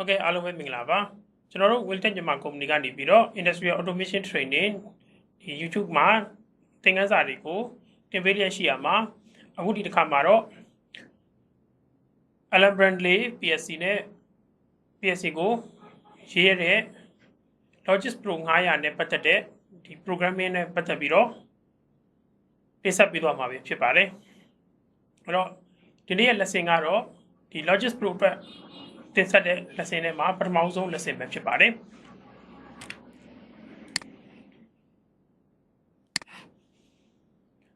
ဟုတ်ကဲ့အားလုံးပဲမင်္ဂလာပါကျွန်တော်တို့ Wilton မြန်မာ company ကနေပြီးတော့ Industrial Automation Training ဒီ YouTube မှာသင်ခန်းစာတွေကိုတင်ပေးရရှိရမှာအခုဒီတစ်ခါမှာတော့ Alan Brandley PSC နဲ့ PSC ကိုရေးရတဲ့ Logis Pro 900နဲ့ပတ်သက်တဲ့ဒီ programming နဲ့ပတ်သက်ပြီးတော့တင်ဆက်ပေးသွားမှာပဲဖြစ်ပါတယ်အဲ့တော့ဒီနေ့ရဲ့ lesson ကတော့ဒီ Logis Pro အတွက် တင်ဆက်တဲ့ lesson ထဲမှာပထမဆုံး lesson ပဲဖြစ်ပါတယ်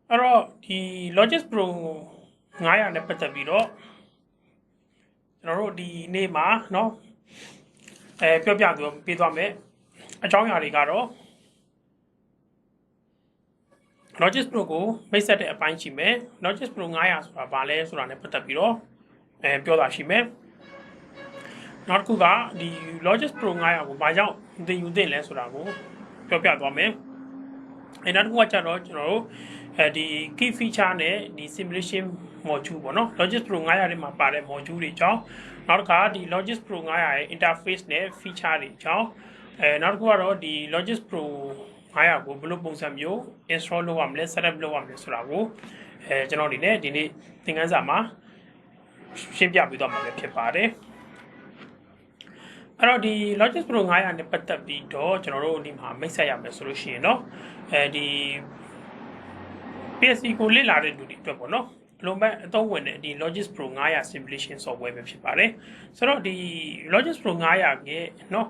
အဲ့တော့ဒီ Logis Pro 900နဲ့ပတ်သက်ပြီးတော့ကျွန်တော်တို့ဒီနေ့မှာเนาะအဲပြောပြပြောပေးသွားမယ်အကြောင်းအရာတွေကတော့ Logis Pro ကိုမိတ်ဆက်တဲ့အပိုင်းရှိမယ် Logis Pro 900ဆိုတာဘာလဲဆိုတာနဲ့ပတ်သက်ပြီးတော့အဲပြောတာရှိမယ် နောက်တစ်ခုကဒီ Logis Pro 900ကိုဘာကြောင့်သင်ယူသင့်လဲဆိုတာကိုပြောပြသွားမယ်အဲနောက်တစ်ခုကကျတော့ကျွန်တော်တို့အဲဒီ key feature နဲ့ဒီ simulation module ပေါ့နော် Logis Pro 900ထဲမှာပါတဲ့ module တွေကြောင်းနောက်တစ်ခါဒီ Logis Pro 900ရဲ့ interface နဲ့ feature တွေကြောင်းအဲနောက်တစ်ခုကတော့ဒီ Logis Pro 900ကိုဘယ်လိုပုံစံမျိုး install လုပ်ရမလဲ setup လုပ်ရမလဲဆိုတာကိုအဲကျွန်တော်ဒီနေ့ဒီနေ့သင်ခန်းစာမှာရှင်းပြပေးသွားမှာပဲဖြစ်ပါတယ် အဲ့တော့ဒီ Logis Pro 900နဲ့ပတ်သက်ပြီးတော့ကျွန်တော်တို့ဒီမှာမိတ်ဆက်ရမယ်ဆိုလို့ရှိရင်เนาะအဲဒီ PSC ကိုလေ့လာတဲ့လူတွေအတွက်ပေါ့နော်အလုံးမဲ့အသုံးဝင်တဲ့ဒီ Logis Pro 900 simulation software ပဲဖြစ်ပါတယ်ဆိုတော့ဒီ Logis Pro 900ရဲ့เนาะ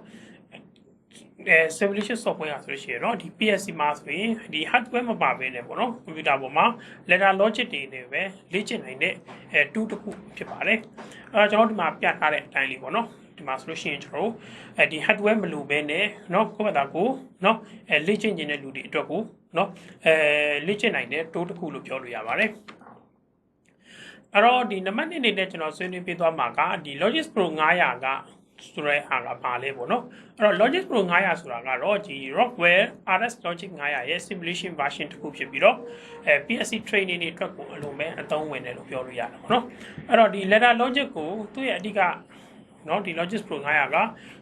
အဲ simulation software ဆိုလို့ရှိရင်เนาะဒီ PSC မှာဆိုရင်ဒီ hardware မပါဘဲနဲ့ပေါ့နော်ကွန်ပျူတာပေါ်မှာ ladder logic တွေနဲ့ပဲလေ့ကျင့်နိုင်တဲ့အဲ tool တစ်ခုဖြစ်ပါတယ်အဲကျွန်တော်ဒီမှာပြထားတဲ့အတိုင်းလေးပေါ့နော် ဒီမှာဆိုလို့ရှိရင်ကျွန်တော်တို့အဲဒီ hardware မလိုဘဲနဲ့เนาะကိုယ့်ဘာသာကိုเนาะအဲလေ့ကျင့်ခြင်းတဲ့လူတွေအတွက်ကိုเนาะအဲလေ့ကျင့်နိုင်တဲ့တိုးတစ်ခုလို့ပြောလို့ရပါတယ်အဲ့တော့ဒီနံပါတ်1အနေနဲ့ကျွန်တော်ဆွေးနွေးပြသွားမှာကဒီ Logis Pro 900ကဆိုရဲဟာကပါလဲပေါ့နော်အဲ့တော့ Logis Pro 900ဆိုတာကတော့ဒီ Rockwell RS Logic 900ရဲ့ simulation version တစ်ခုဖြစ်ပြီးတော့အဲ PSC training တွေအတွက်ကိုအလုံးပဲအသုံးဝင်တယ်လို့ပြောလို့ရတယ်ပေါ့နော်အဲ့တော့ဒီ ladder logic ကိုသူ့ရဲ့အဓိက เนาะဒီ Logis Pro 900က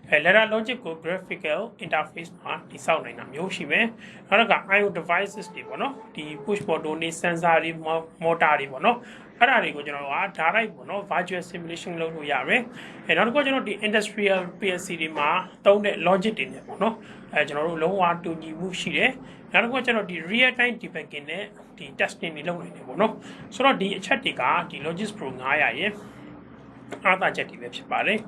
အဲ ladder logic ကို graphical interface မှာတိစောက်နိုင်တာမျိုးရှိမယ်နောက်တစ်ခါ IO devices တွေပေါ့နော်ဒီ push button တွေ sensor တွေ motor တွေပေါ့နော်အဲ့ဒါတွေကိုကျွန်တော်က direct ပေါ့နော် virtual simulation လုပ်လို့ရတယ်အဲနောက်တစ်ခုကျွန်တော်ဒီ industrial PLC တွေမှာသုံးတဲ့ logic တွေနဲ့ပေါ့နော်အဲကျွန်တော်တို့လုံးဝတူညီမှုရှိတယ်နောက်တစ်ခုကကျွန်တော်ဒီ real time debugging နဲ့ဒီ testing တွေလုပ်နိုင်တယ်ပေါ့နော်ဆိုတော့ဒီအချက်တွေကဒီ Logis Pro 900ရဲ့ အားသာချက်တွေပဲဖြစ်ပါတယ်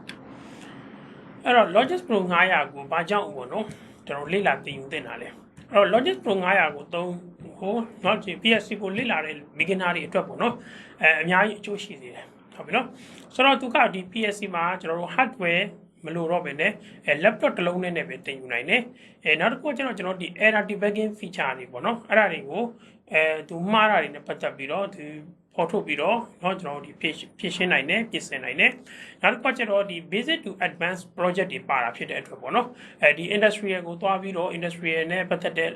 အဲ့တော့ Logis Pro 900ကိုဘာကြောင့်ဘောနော်ကျွန်တော်လေ့လာသင်ယူသင့်တာလဲအဲ့တော့ Logis Pro 900ကိုသုံးဟိုနောက်ကျ PSC ကိုလေ့လာတဲ့ beginner တွေအတွက်ပေါ့နော်အဲအများကြီးအကျိုးရှိသေးတယ်ဟုတ်ပြီနော်ဆိုတော့သူကဒီ PSC မှာကျွန်တော်တို့ hardware မလိုတော့ပဲねအဲ laptop တစ်လုံးနဲ့နဲ့ပဲတင်ယူနိုင်တယ်အဲနောက်တစ်ခုကကျွန်တော်ကျွန်တော်ဒီ error debugging feature တွေပေါ့နော်အဲ့ဒါတွေကိုအဲသူမှားတာတွေနဲ့ပတ်သက်ပြီးတော့သူ ပေါ်ထုတ်ပြီးတော့เนาะကျွန်တော်တို့ဒီဖြည့်ရှင်းနိုင်တယ်ပြင်ဆင်နိုင်တယ်နောက်တစ်ခါကျတော့ဒီ basic to advanced project တွေပါတာဖြစ်တဲ့အတွက်ပေါ့နော်အဲဒီ industrial ကိုသွားပြီးတော့ industrial နဲ့ပတ်သက်တဲ့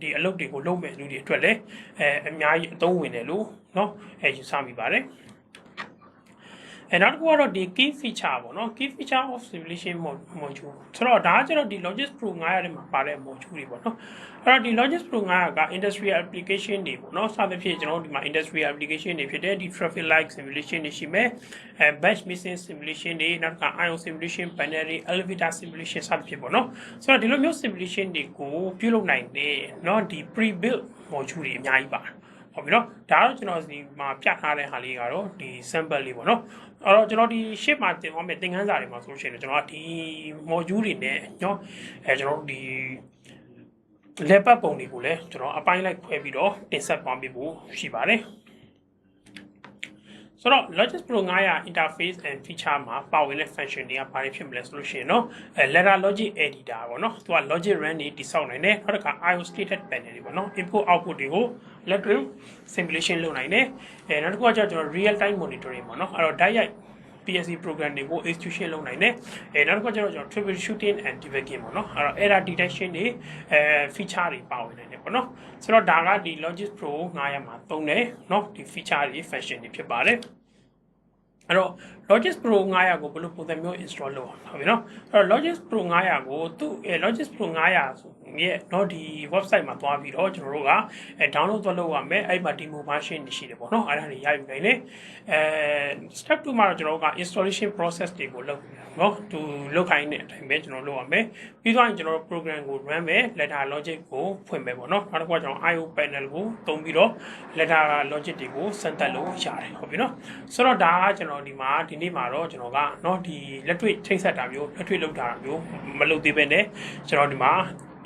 ဒီအလုပ်တွေကိုလုပ်မဲ့လူတွေအတွက်လည်းအဲအများကြီးအသုံးဝင်တယ်လို့เนาะအဲယူဆမိပါတယ် အဲနောက်တစ်ခုကတော့ဒီ key feature ပေါ့နော် key feature of simulation module ဆိုတော့ဒါကကျတော့ဒီ Logis Pro 900ထဲမှာပါတဲ့ module တွေပေါ့နော်အဲ့တော့ဒီ Logis Pro 900က industrial application တွေပေါ့နော်စသဖြင့်ကျွန်တော်တို့ဒီမှာ industrial application တွေဖြစ်တဲ့ဒီ traffic light simulation တွေရှိမယ်အဲ batch missing simulation တွေနောက်တစ်ခါ ion simulation panel တွေ elevator simulation စသဖြင့်ပေါ့နော်ဆိုတော့ဒီလိုမျိုး simulation တွေကိုပြုလုပ်နိုင်တဲ့เนาะဒီ pre built module တွေအများကြီးပါတယ် ဟုတ်ပြီနော်ဒါတော့ကျွန်တော်ဒီမှာပြထားတဲ့ဟာလေးကတော့ဒီ sample လေးပေါ့နော်အဲ့တော့ကျွန်တော်ဒီ shape မှာတင်သွားမယ်သင်ခန်းစာတွေမှာဆိုလို့ရှိရင်ကျွန်တော်ဒီ module တွေနဲ့ညောအဲကျွန်တော်တို့ဒီ level ပုံတွေကိုလည်းကျွန်တော်အပိုင်းလိုက်ခွဲပြီးတော့တင်ဆက်သွားပြဖို့ရှိပါတယ် ဆိုတော့ Logis Pro 900 interface and feature မှာပါဝင်တဲ့ function တွေကဘာတွေဖြစ်မလဲဆိုလို့ရှိရင်တော့အဲ ladder logic editor ပေါ့နော်သူက logic run တွေတိစောက်နိုင်တယ်နောက်တစ်ခါ IO stated panel တွေပေါ့နော် input output တွေကို electric simulation လုပ်နိုင်တယ်အဲနောက်တစ်ခုကကျတော့ကျွန်တော် real time monitoring ပေါ့နော်အဲ့တော့ direct PSC program တွေကို execution လုပ်နိုင်တယ်အဲနောက်တစ်ခုကကျတော့ကျွန်တော် troubleshooting and debugging ပေါ့နော်အဲ့တော့ error detection တွေအဲ feature တွေပါဝင်နိုင်တယ်ပေါ့နော်ဆိုတော့ဒါကဒီ Logis Pro 900မှာသုံးတယ်เนาะဒီ feature တွေ function တွေဖြစ်ပါတယ် အဲ့တော့ Logis Pro 900ကိုဘယ်လိုပုံစံမျိုး install လုပ်အောင်ဟုတ်ပြီနော်အဲ့တော့ Logis Pro 900ကိုသူ့ Logis Pro 900ဆိုရဲ့တော့ဒီ website မှာသွားပြီးတော့ကျွန်တော်တို့ကအဲ download သွားလုပ်ရမယ်အဲ့မှာ demo version တွေရှိတယ်ပေါ့နော်အဲ့ဒါတွေရယူနိုင်လေအဲ step 2မှာတော့ကျွန်တော်တို့က installation process တွေကိုလုပ်နော်သူလုပ်ခိုင်းတဲ့အတိုင်းပဲကျွန်တော်လုပ်ရမယ်ပြီးတော့ကျွန်တော်တို့ program ကို run မယ် letter logic ကိုဖွင့်မယ်ပေါ့နော်နောက်တစ်ခုကကျွန်တော် IO panel ကိုသုံးပြီးတော့ letter logic တွေကိုစမ်းသပ်လို့ရတယ်ဟုတ်ပြီနော်ဆိုတော့ဒါကကျွန်တော်ဒီမှာဒီနေ့မှာတော့ကျွန်တော်ကเนาะဒီလက်တွေ့ထိတ်ဆက်တာမျိုးလက်တွေ့လုပ်တာမျိုးမလုပ်သေးပဲねကျွန်တော်ဒီမှာ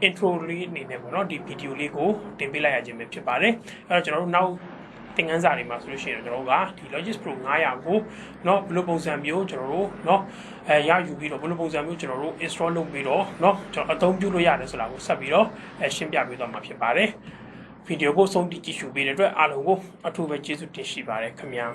intro လေးအနေနဲ့ပေါ့နော်ဒီ video လေးကိုတင်ပေးလိုက်ရခြင်းပဲဖြစ်ပါတယ်အဲ့တော့ကျွန်တော်တို့နောက်သင်ခန်းစာတွေမှာဆိုလို့ရှိရင်ကျွန်တော်တို့ကဒီ Logis Pro 900ကိုเนาะဘယ်လိုပုံစံမျိုးကျွန်တော်တို့เนาะအဲရယူပြီးတော့ဘယ်လိုပုံစံမျိုးကျွန်တော်တို့ install လုပ်ပြီးတော့เนาะကျွန်တော်အသုံးပြုလို့ရတယ်ဆိုတာကိုဆက်ပြီးတော့အဲရှင်းပြပေးသွားမှာဖြစ်ပါတယ်ဗီဒီယိုကိုဆုံးတိကြည့်ရှုပေးတဲ့အတွက်အားလုံးကိုအထူးပဲကျေးဇူးတင်ရှိပါတယ်ခင်ဗျာ